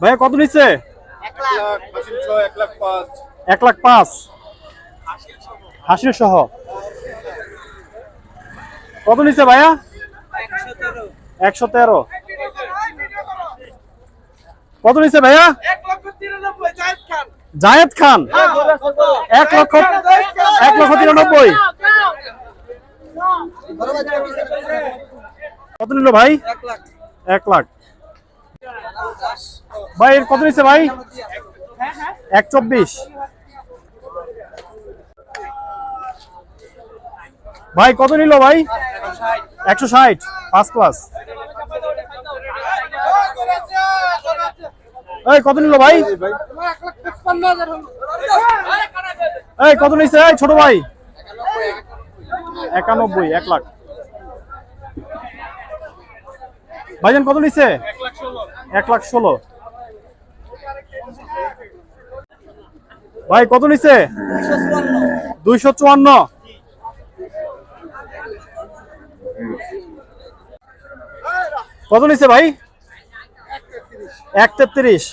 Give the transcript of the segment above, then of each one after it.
ভাইয়া, কত নিচ্ছে? এক লাখ পাঁচ। হাসির সহ কত নিচ্ছে ভাইয়া? একশো তেরো। কত নিচ্ছে ভাইয়া? জায়েদ খান। এক লক্ষ এক লক্ষ তিরানব্বই। কত নিল ভাই? এক লাখ। ভাই, এর কত নিচ্ছে ভাই? এক চব্বিশ। ভাই, কত নিল ভাই? একশো ষাট ফার্স্ট ক্লাস এই, কত নিল ভাই? এই, কত নিচ্ছে? ছোট ভাই। একানব্বই, এক লাখ। ভাইজান, কত নিচ্ছে? এক লাখ ষোলো। ভাই, কত নিচ্ছে দুইশো চুয়ান্ন। কত নিচ্ছে ভাই? এক তেত্রিশ।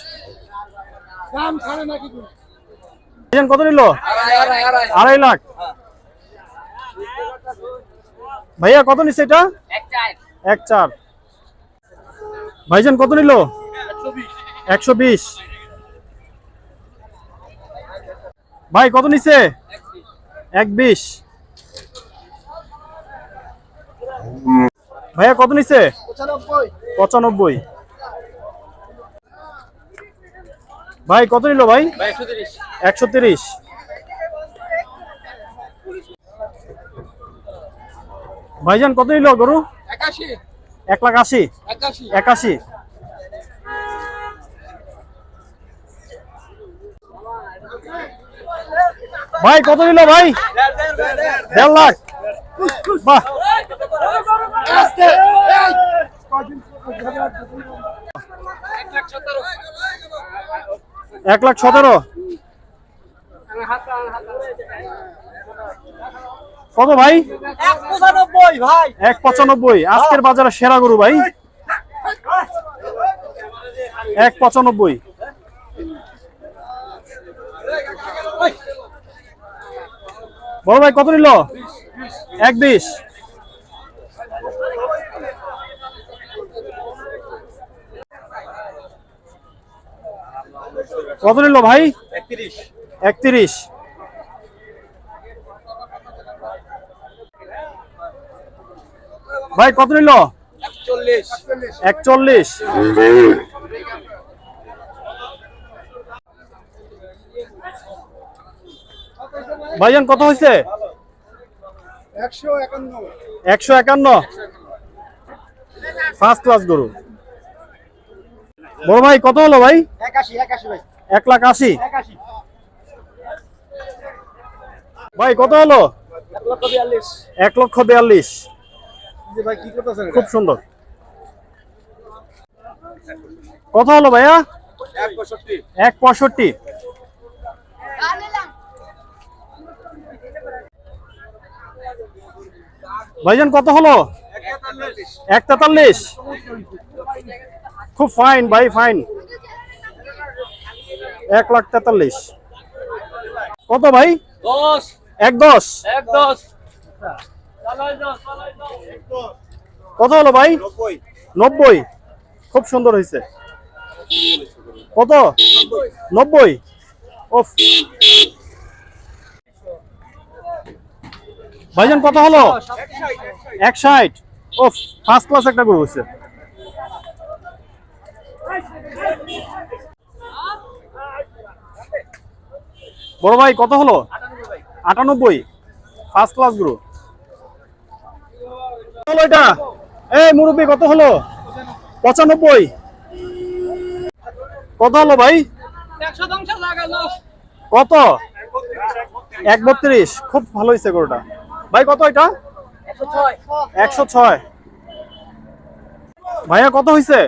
কত নিল? আড়াই লাখ। ভাইয়া, কত নিচ্ছে এটা? এক চার। ভাইজান, কত নিল? একশো বিশ। ভাই কত নিচ্ছে এক বিশ। ভাইয়া কত নিচ্ছে পঁচানব্বই। ভাই কত নিল ভাই? একশো তিরিশ। ভাইজান কত নিল গরু? একাশি। এক লাখ আশি। একাশি। ভাই, কত নিল ভাই? দেড় লাখ। বাহ। এক লাখ সতেরো। কত ভাই? এক পঁচানব্বই। আজকের বাজারে সেরা গরু ভাই। এক পঁচানব্বই। বড় ভাই কত নিল? এক বিশ। কত নিল ভাই? একত্রিশ। ভাই কত নিল? একচল্লিশ। একচল্লিশ। ভাইজান কত হয়েছে? একশো একান্ন। ফার্স্ট ক্লাস গরু। বড় ভাই কত হলো ভাই? এক লাখ আশি। ভাই কত হলো? এক লক্ষ বিয়াল্লিশ। খুব সুন্দর। কত হলো ভাইয়া? এক পঁয়ষট্টি এক পঁয়ষট্টি ভাইজান কত হলো? এক তেতাল্লিশ। খুব ফাইন ভাই ফাইন এক লাখ তেতাল্লিশ। কত ভাই? এক দশ। এক দশ। কত হলো ভাই? নব্বই। খুব সুন্দর হয়েছে। কত? নব্বই। ওফ। ভাইজান কত হলো? এক ষাট। ও ফার্স্ট ক্লাস একটা গরু হচ্ছে বড় ভাই কত হলো? আটানব্বই। ফার্স্ট ক্লাস গরু। হলো এটা? এই মুরব্বী কত হলো? পঁচানব্বই। কত হলো ভাই? কত? এক বত্রিশ। খুব ভালো হয়েছে গরুটা। ভাই, কত এটা? একশো ছয়। ভাইয়া, কত হয়েছে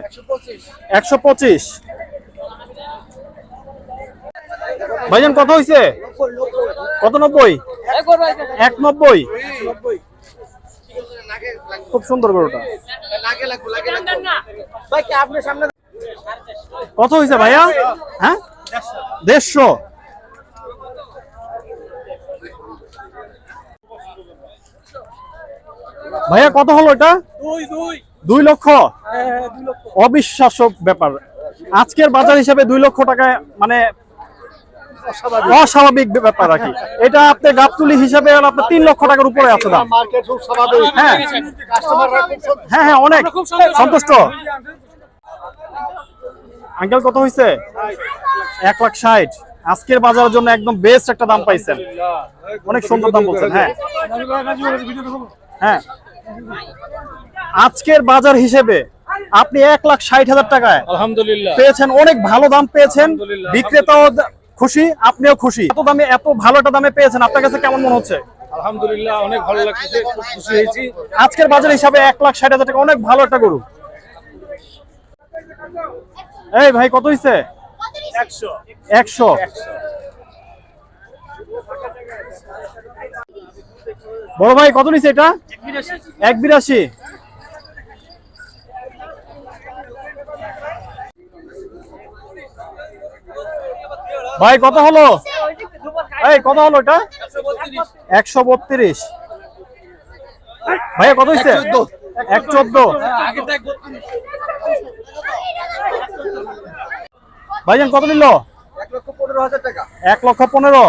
একশো পঁচিশ। ভাইজান, কত হয়েছে কত নব্বই? এক নব্বই খুব সুন্দর গরুটা। কত হয়েছে ভাইয়া? হ্যাঁ? দেড়শো। ভাইয়া কত হলো এটা? দুই দুই। দুই লক্ষ? হ্যাঁ অবিশ্বাস্য ব্যাপার। আজকের বাজার হিসাবে দুই লক্ষ টাকায় মানে অস্বাভাবিক। ব্যাপার আর কি। এটা আপনি গাবতুলি হিসাবে আপনার তিন লক্ষ টাকার উপরে আছে দাম। হ্যাঁ। কাস্টমাররা খুব সব- হ্যাঁ হ্যাঁ অনেক। সন্তুষ্ট। আঙ্কেল কত হয়েছে এক লাখ ষাট। আজকের বাজারের জন্য একদম বেস্ট একটা দাম পাইছেন। অনেক সুন্দর দাম বলছেন হ্যাঁ। হ্যাঁ। আজকের বাজার হিসেবে আপনি এক লাখ ষাট হাজার টাকায় আলহামদুলিল্লাহ। পেয়েছেন অনেক ভালো দাম পেয়েছেন বিক্রেতাও খুশি আপনিও খুশি। এত দামে এত ভালো একটা দামে পেয়েছেন আপনার কাছে কেমন মনে হচ্ছে? আলহামদুলিল্লাহ অনেক ভালো লাগছে খুব খুশি হয়েছি। আজকের বাজার হিসাবে এক লাখ ষাট হাজার টাকা অনেক ভালো একটা গরু। এই ভাই কত হয়েছে একশো। একশো। বড় ভাই, কত নিছে এটা? এক বিরাশি। ভাই, কত হলো? এই, কত হলো এটা? একশো বত্রিশ। ভাইয়া, কত হয়েছে এক চোদ্দ। ভাইজান, কত নিল? এক লক্ষ পনেরো হাজার টাকা। এক লক্ষ পনেরো।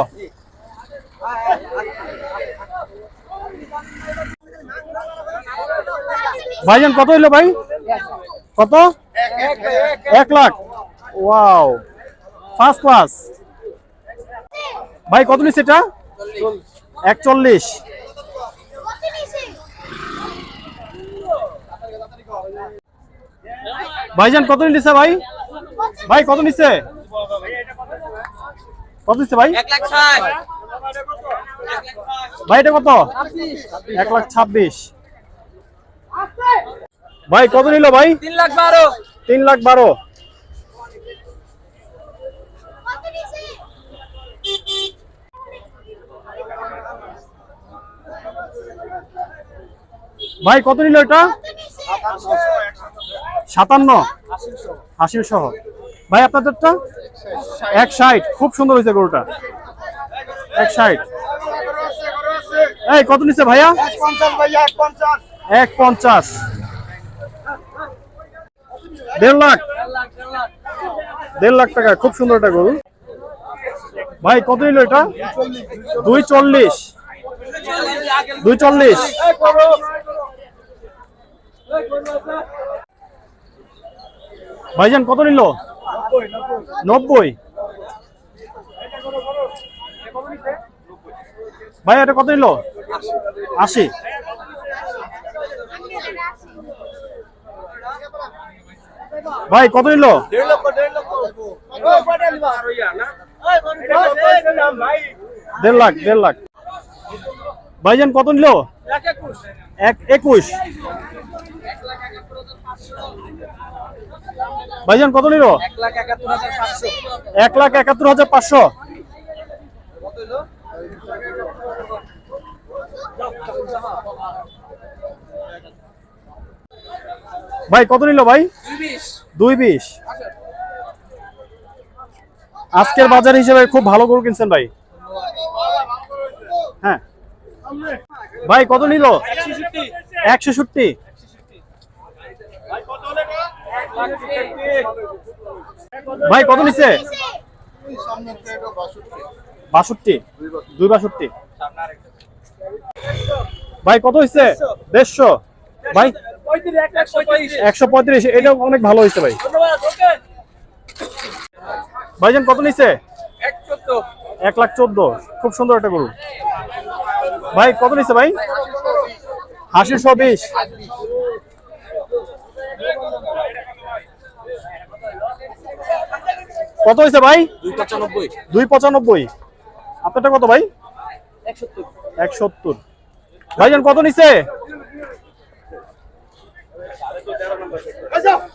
ভাইজান কত হইল ভাই? কত? এক লাখ। ওয়াও। ফার্স্ট ক্লাস ভাই কত নিচ্ছে এটা? একচল্লিশ। ভাইজান কত নিচ্ছে ভাই? ভাই কত নিচ্ছে? কত নিচ্ছে ভাই? ভাই এটা কত? এক লাখ ছাব্বিশ। ভাই কত নিল ভাই? তিন লাখ বারো। তিন লাখ বারো। ভাই কত নিল এটা? সাতান্ন। আশি সহ। ভাই আপনাদেরটা? এক ষাট। খুব সুন্দর হয়েছে গরুটা। এক ষাট। এই কত নিচ্ছে ভাইয়া? এক পঞ্চাশ ভাইয়া এক পঞ্চাশ। এক পঞ্চাশ। দেড় লাখ। দেড় লাখ টাকা, খুব সুন্দর একটা গরু। ভাই, কত নিল এটা? দুই চল্লিশ দুই চল্লিশ ভাইজান, কত নিল? নব্বই। ভাই, এটা কত নিল? আশি। ভাই, কত নিল? দেড় লাখ দেড় লাখ। ভাইজান, কত নিল? এক, একুশ। ভাইজান, কত নিল? এক লাখ একাত্তর হাজার পাঁচশো এক লাখ একাত্তর হাজার পাঁচশো ভাই কত নিল ভাই? দুই বিশ। আজকের বাজার হিসেবে খুব ভালো গরু কিনছেন ভাই? হ্যাঁ। ভাই কত নিল? একশো ষট্টি ভাই কত নিচ্ছে বাষট্টি। দুই বাষট্টি। ভাই কত হয়েছে দেড়শো। ভাই একশো পঁয়ত্রিশ। এটা অনেক ভালো হয়েছে ভাই। ধন্যবাদ ভাইজান কত নিচ্ছে এক লাখ চোদ্দ। খুব সুন্দর একটা গরু। ভাই কত নিচ্ছে ভাই? আশিশো বিশ কত হয়েছে ভাই? দুই পঁচানব্বই। আপনারটা কত ভাই? এক সত্তর। ভাইজান কত নিচ্ছে 放下